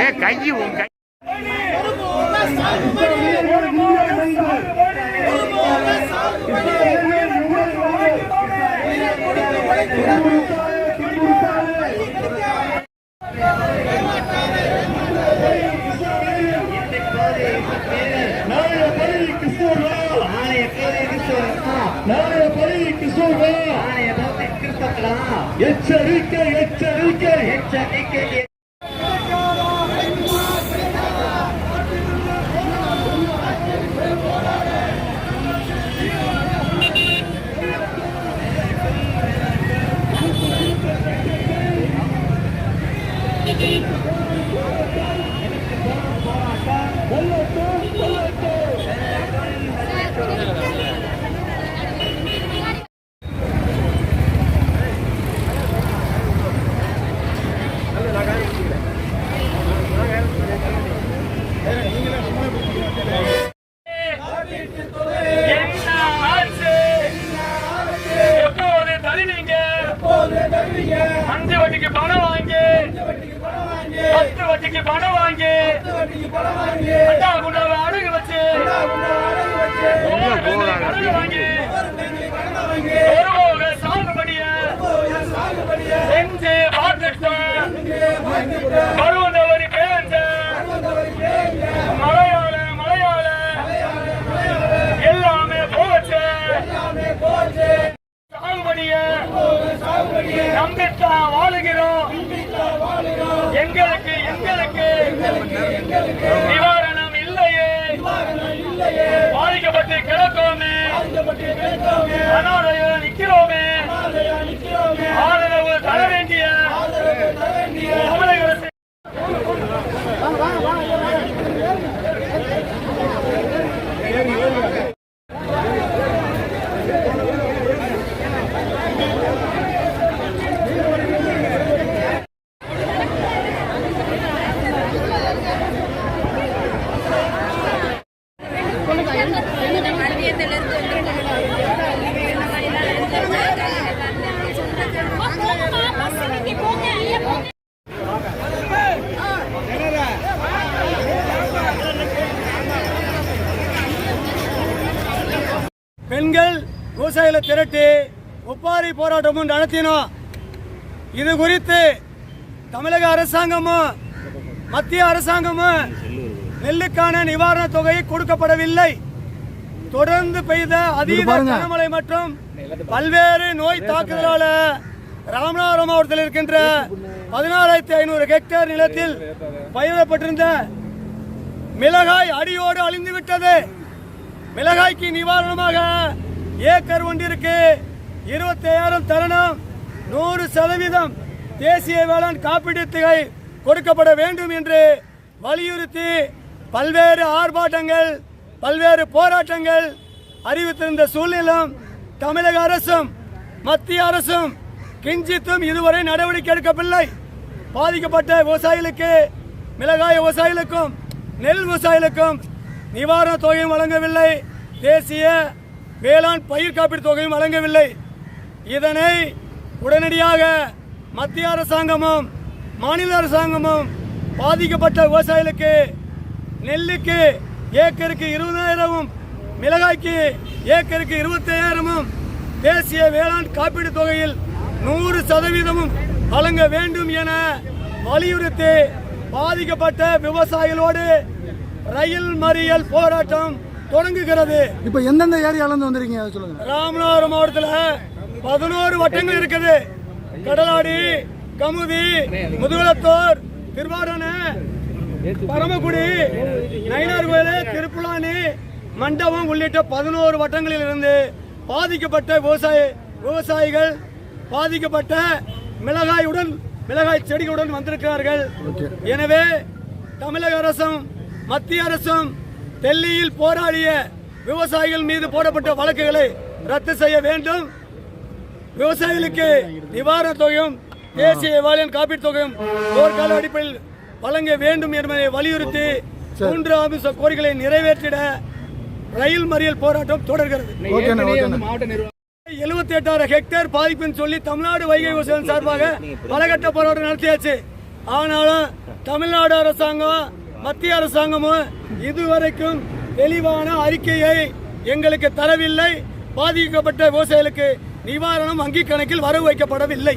ஏ கை உன் கை எச்சரிக்கை அஞ்சு வட்டிக்கு பணம் வாங்கி பத்து வட்டிக்கு பணம் வாங்கி அண்டா குண்டாவை அடகு வச்சு வாங்கி ஒருவோக சாகுபடிய செஞ்சு பார்த்துட்டோம் பருவந்தவரி பேஞ்ச மலையாள மலையாள எல்லாமே போச்சு. சாகுபடிய நம்பித்தான் வாழுகிறோம் எங்களுக்கு எங்களுக்கு. நிவாரணம் இல்லையே. பாதிக்கப்பட்டு கிடக்கோமே. அனாதையில் நிக்கிறோமே. ஆதரவு தர வேண்டிய தமிழக அரசு பெண்கள் விவசாயிகளை திரட்டி ஒப்பாரி போராட்டமும் நடத்தினோம். இது குறித்து தமிழக அரசாங்கமும் மத்திய அரசாங்கமும் நெல்லுக்கான நிவாரண தொகை கொடுக்கப்படவில்லை. தொடர்ந்து பெய்த அதீத கனமழை மற்றும் பல்வேறு நோய் தாக்குதலால ராமநாதபுரம் மாவட்டத்தில் இருக்கின்ற பதினாறாயிரத்தி ஐநூறு ஹெக்டேர் நிலத்தில் பயிரிடப்பட்டிருந்த மிளகாய் அடியோடு அழிந்து விட்டது மிளகாய்க்கு நிவாரணமாக ஏக்கர் ஒன்றிற்கு இருபத்தி ஐயாயிரம் தருணம் நூறு சதவீதம் தேசிய வேளாண் காப்பீட்டு தொகை கொடுக்கப்பட வேண்டும் என்று வலியுறுத்தி பல்வேறு ஆர்ப்பாட்டங்கள் பல்வேறு போராட்டங்கள் அறிவித்திருந்த சூழ்நிலும் தமிழக அரசும் மத்திய அரசும் கிஞ்சித்தும் இதுவரை நடவடிக்கை எடுக்கவில்லை. பாதிக்கப்பட்ட விவசாயிகளுக்கு மிளகாய் விவசாயிகளுக்கும் நெல் விவசாயிகளுக்கும் நிவாரண தொகையும் வழங்கவில்லை. தேசிய வேளாண் பயிர் காப்பீடு தொகையும் வழங்கவில்லை. இதனை உடனடியாக மத்திய அரசாங்கமும் மாநில அரசாங்கமும் பாதிக்கப்பட்ட விவசாயிகளுக்கு நெல்லுக்கு ஏக்கருக்கு இருபதாயிரமும் மிளகாய்க்கு ஏக்கருக்கு இருபத்தையாயிரமும் தேசிய வேளாண் காப்பீடு தொகையில் நூறு சதவீதமும் வழங்க வேண்டும் என வலியுறுத்தி பாதிக்கப்பட்ட விவசாயிகளோடு ரயில் மறியல் போராட்டம் தொடங்குகிறது. இப்போ எந்தெந்த ஏரியால இருந்து வந்திருக்கீங்க சொல்லுங்க. ராமநாதபுரம் மாவட்டத்தில் பதினோரு வட்டங்கள் இருக்குது. கடலாடி கமுதி முதுகுளத்தூர் திருவாரணை பரமக்குடி நயினார் கோயில் திருப்புலானி மண்டபம் உள்ளிட்ட பதினோரு வட்டங்களில் இருந்து பாதிக்கப்பட்ட விவசாய விவசாயிகள் பாதிக்கப்பட்ட மிளகாயுடன் மிளகாய் செடிகளுடன் வந்திருக்கிறார்கள். எனவே தமிழக அரசும் மத்திய அரசும் டெல்லியில் போராடிய விவசாயிகள் மீது போடப்பட்ட வழக்குகளை ரத்து செய்ய வேண்டும். விவசாயிகளுக்கு நிவாரண தொகையும் தேசிய வேளாண் காப்பீட்டு தொகையும் போர்க்கால அடிப்படையில் வழங்க வேண்டும் என்பதை வலியுறுத்தி மூன்று அம்ச கோரிக்கைகளை நிறைவேற்றிட ரயில் மறியல் போராட்டம் தொடர்கிறது. எழுபத்தி எட்டாயிரம் ஹெக்டேர் பாதிப்புன்னு சொல்லி தமிழ்நாடு வைகை விவசாயம் சார்பாக பலகட்ட போராட்டம் நடத்தியாச்சு. ஆனாலும் தமிழ்நாடு அரசாங்கம் மத்திய அரசாங்கமும் இதுவரைக்கும் தெளிவான அறிக்கையை எங்களுக்கு தரவில்லை. பாதிக்கப்பட்ட விவசாயிகளுக்கு நிவாரணம் வங்கி கணக்கில் வரவு வைக்கப்படவில்லை.